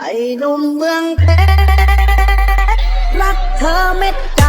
ไอ้หนุ่มเมืองเพชรรักเธอเม็ดใจ